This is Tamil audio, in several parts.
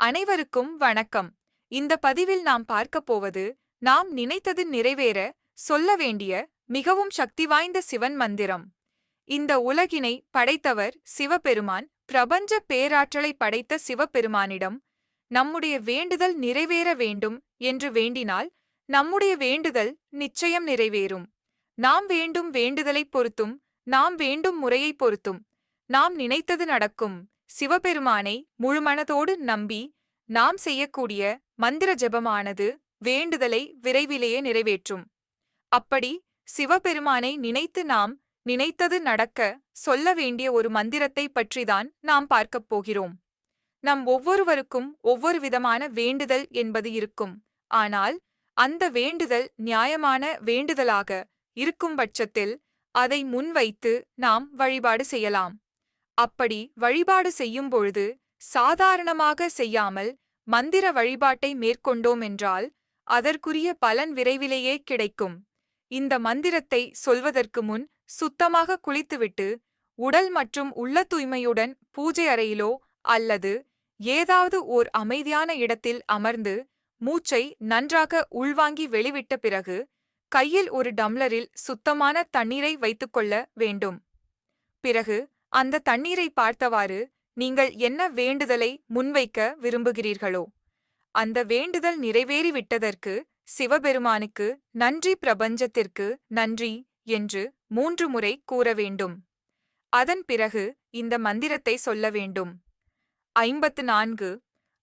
அனைவருக்கும் வணக்கம். இந்த பதிவில் நாம் பார்க்கப் போவது நாம் நினைத்தது நிறைவேற சொல்ல வேண்டிய மிகவும் சக்தி வாய்ந்த சிவன் மந்திரம். இந்த உலகினை படைத்தவர் சிவபெருமான் பிரபஞ்ச பேராற்றலை படைத்த சிவபெருமானிடம் நம்முடைய வேண்டுதல் நிறைவேற வேண்டும் என்று வேண்டினால் நம்முடைய வேண்டுதல் நிச்சயம் நிறைவேறும். நாம் வேண்டும் வேண்டுதலைப் பொறுத்தும் நாம் வேண்டும் முறையைப் பொறுத்தும் நாம் நினைத்தது நடக்கும். சிவபெருமானை முழுமனதோடு நம்பி நாம் செய்யக்கூடிய மந்திர ஜெபமானது வேண்டுதலை விரைவிலேயே நிறைவேற்றும். அப்படி சிவபெருமானை நினைத்து நாம் நினைத்தது நடக்க சொல்ல வேண்டிய ஒரு மந்திரத்தை பற்றிதான் நாம் பார்க்கப் போகிறோம். நம் ஒவ்வொருவருக்கும் ஒவ்வொரு விதமான வேண்டுதல் என்பது இருக்கும். ஆனால் அந்த வேண்டுதல் நியாயமான வேண்டுதலாக இருக்கும் பட்சத்தில் அதை முன்வைத்து நாம் வழிபாடு செய்யலாம். அப்படி வழிபாடு செய்யும் பொழுது சாதாரணமாக செய்யாமல் மந்திர வழிபாட்டை மேற்கொண்டோம் என்றால் அதற்குரிய பலன் விரைவிலேயே கிடைக்கும். இந்த மந்திரத்தை சொல்வதற்கு முன் சுத்தமாக குளித்துவிட்டு உடல் மற்றும் உள்ள தூய்மையுடன் பூஜை அறையிலோ அல்லது ஏதாவது ஓர் அமைதியான இடத்தில் அமர்ந்து மூச்சை நன்றாக உள்வாங்கி வெளிவிட்ட பிறகு கையில் ஒரு டம்ளரில் சுத்தமான தண்ணீரை வைத்துக்கொள்ள வேண்டும். பிறகு அந்த தண்ணீரை பார்த்தவாறு நீங்கள் என்ன வேண்டுதலை முன்வைக்க விரும்புகிறீர்களோ அந்த வேண்டுதல் நிறைவேறிவிட்டதற்கு சிவபெருமானுக்கு நன்றி பிரபஞ்சத்திற்கு நன்றி என்று மூன்று முறை கூற வேண்டும். அதன் பிறகு இந்த மந்திரத்தை சொல்ல வேண்டும். ஐம்பத்து நான்கு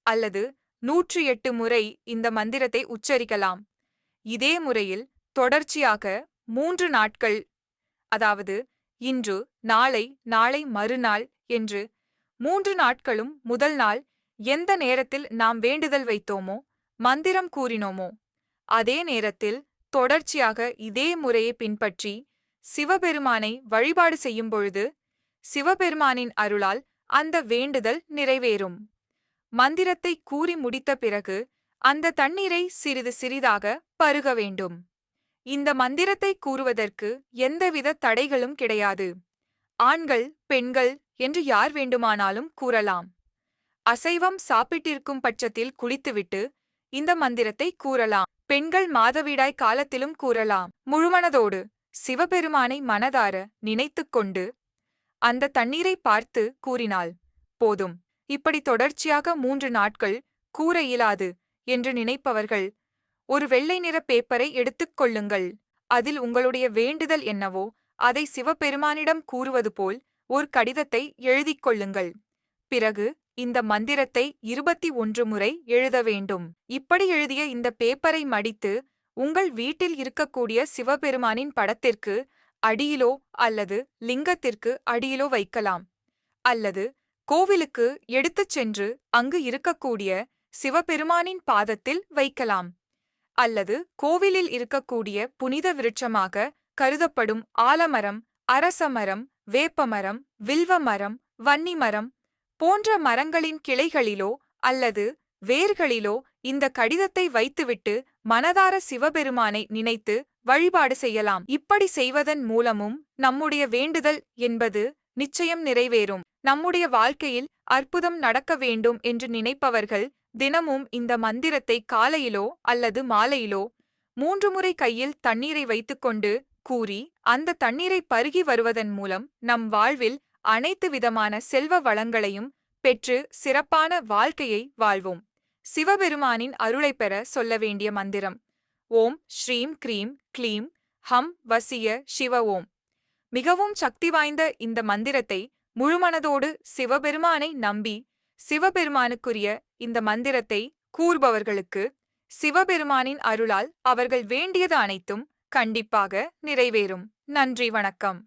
அல்லது நூற்றி எட்டு முறை இந்த மந்திரத்தை உச்சரிக்கலாம். இதே முறையில் தொடர்ச்சியாக மூன்று நாட்கள் அதாவது இன்று நாளை நாளை மறுநாள் என்று மூன்று நாட்களும் முதல் நாள் எந்த நேரத்தில் நாம் வேண்டுதல் வைத்தோமோ மந்திரம் கூறினோமோ அதே நேரத்தில் தொடர்ச்சியாக இதே முறையை பின்பற்றி சிவபெருமானை வழிபாடு செய்யும் பொழுது சிவபெருமானின் அருளால் அந்த வேண்டுதல் நிறைவேறும். மந்திரத்தை கூறி முடித்த பிறகு அந்த தண்ணீரை சிறிது சிறிதாக பருக வேண்டும். இந்த மந்திரத்தை கூறுவதற்கு எந்தவித தடைகளும் கிடையாது. ஆண்கள் பெண்கள் என்று யார் வேண்டுமானாலும் கூறலாம். அசைவம் சாப்பிட்டிருக்கும் பட்சத்தில் குளித்துவிட்டு இந்த மந்திரத்தை கூறலாம். பெண்கள் மாதவிடாய் காலத்திலும் கூறலாம். முழுமனதோடு சிவபெருமானை மனதார நினைத்துக் கொண்டு அந்த தண்ணீரை பார்த்து கூறினாள் போதும். இப்படி தொடர்ச்சியாக மூன்று நாட்கள் கூற இயலாது என்று நினைப்பவர்கள் ஒரு வெள்ளை நிற பேப்பரை எடுத்துக் கொள்ளுங்கள். அதில் உங்களுடைய வேண்டுதல் என்னவோ அதை சிவபெருமானிடம் கூறுவது போல் ஒரு கடிதத்தை எழுதிக் கொள்ளுங்கள். பிறகு இந்த மந்திரத்தை இருபத்தி ஒன்று முறை எழுத வேண்டும். இப்படி எழுதிய இந்த பேப்பரை மடித்து உங்கள் வீட்டில் இருக்கக்கூடிய சிவபெருமானின் படத்திற்கு அடியிலோ அல்லது லிங்கத்திற்கு அடியிலோ வைக்கலாம். அல்லது கோவிலுக்கு எடுத்துச் சென்று அங்கு இருக்கக்கூடிய சிவபெருமானின் பாதத்தில் வைக்கலாம். அல்லது கோவிலில் இருக்கக்கூடிய புனித விருட்சமாக கருதப்படும் ஆலமரம் அரசமரம் வேப்பமரம் வில்வமரம் வன்னிமரம் போன்ற மரங்களின் கிளைகளிலோ அல்லது வேர்களிலோ இந்த கடிதத்தை வைத்துவிட்டு மனதார சிவபெருமானை நினைத்து வழிபாடு செய்யலாம். இப்படி செய்வதன் மூலமும் நம்முடைய வேண்டுதல் என்பது நிச்சயம் நிறைவேறும். நம்முடைய வாழ்க்கையில் அற்புதம் நடக்க வேண்டும் என்று நினைப்பவர்கள் தினமும் இந்த மந்திரத்தை காலையிலோ அல்லது மாலையிலோ மூன்று முறை கையில் தண்ணீரை வைத்துக்கொண்டு கூறி அந்த தண்ணீரை பருகி வருவதன் மூலம் நம் வாழ்வில் அனைத்து விதமான செல்வ வளங்களையும் பெற்று சிறப்பான வாழ்க்கையை வாழ்வோம். சிவபெருமானின் அருளை பெற சொல்ல வேண்டிய மந்திரம். ஓம் ஸ்ரீம் க்ரீம் க்ளீம் ஹம் வசிய சிவ ஓம். மிகவும் சக்தி வாய்ந்த இந்த மந்திரத்தை முழுமனதோடு சிவபெருமானை நம்பி சிவபெருமானுக்குரிய இந்த மந்திரத்தை கூறுபவர்களுக்கு சிவபெருமானின் அருளால் அவர்கள் வேண்டியது அனைத்தும் கண்டிப்பாக நிறைவேறும். நன்றி வணக்கம்.